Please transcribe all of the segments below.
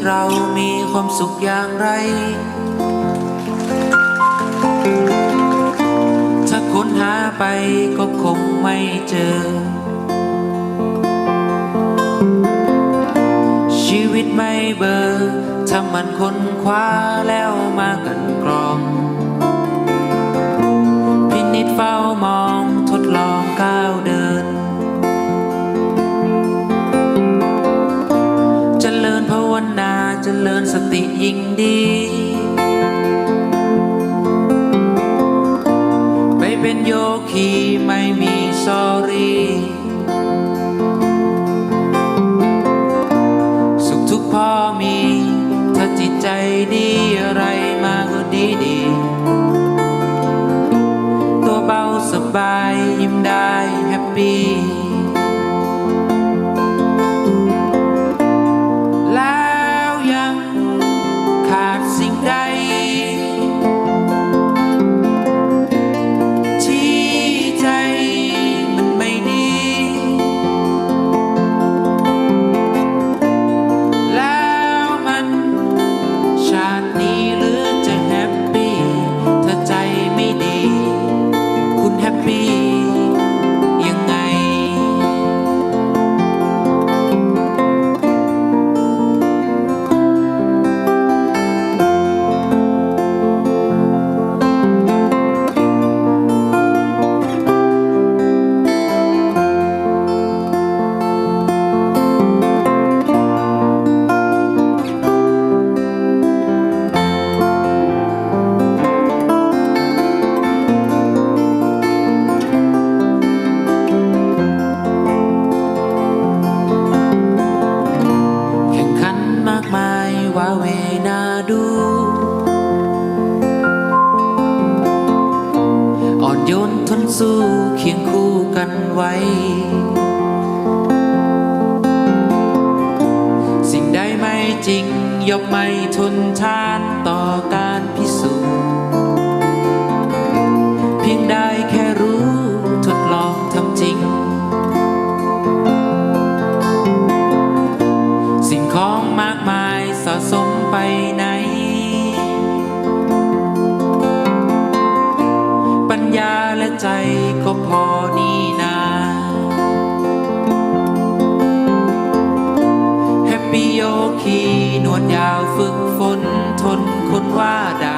้เรามีความสุขอย่างไร ถ้าค้นหาไปก็คงไม่เจอ ชีวิตไม่เบอร์ถ้ามันค้นคว้าแล้วมากันกรอง ดีไปเป็นโยคีไม่มีสอรี่ ดู อ่อนโยนทนสู้เคียงคู่กันไว้ สิ่งใดไม่จริงย่อมไม่ทนทานต่อการพิสูจน์เพียงได้แค่รู้ทดลองทำจริง สิ่งของมากมายสะสมไปไหน ขี่นวดยาวฝึกฝนทนคนว่าด่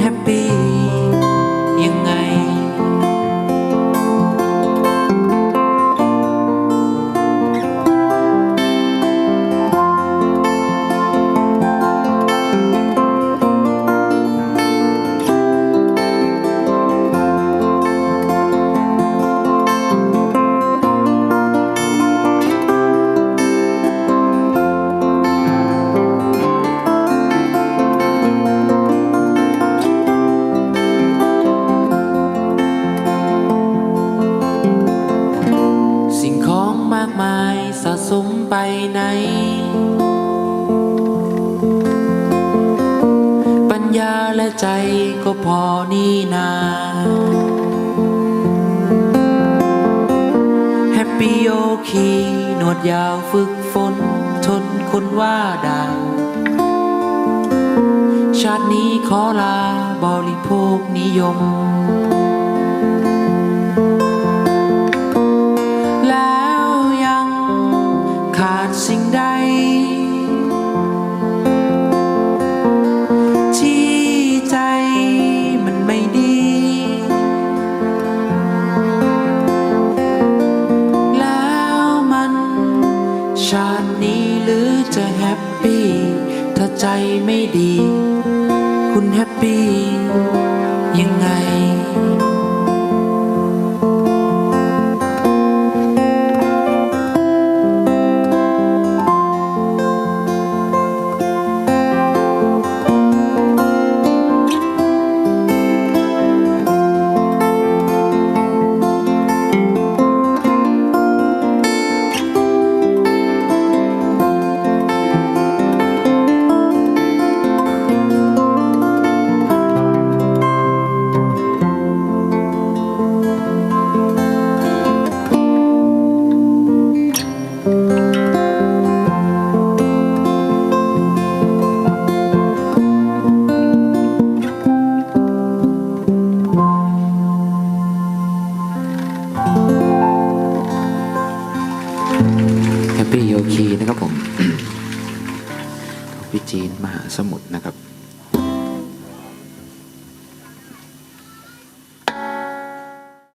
คุ ญาและใจก็พอนี่นา แฮปปี้โยคีหนวดยาวฝึกฝน ทนคนว่าด่าชาตินี้ขอลาบริโภคนิยม แล้วยังขาดสิ่งใด ชาตินี้หรือจะแฮปปี้ ถ้าใจไม่ดี คุณแฮปปี้ ปี้โยคีนะครับผม ของพี่จีนมหาสมุทรนะครับ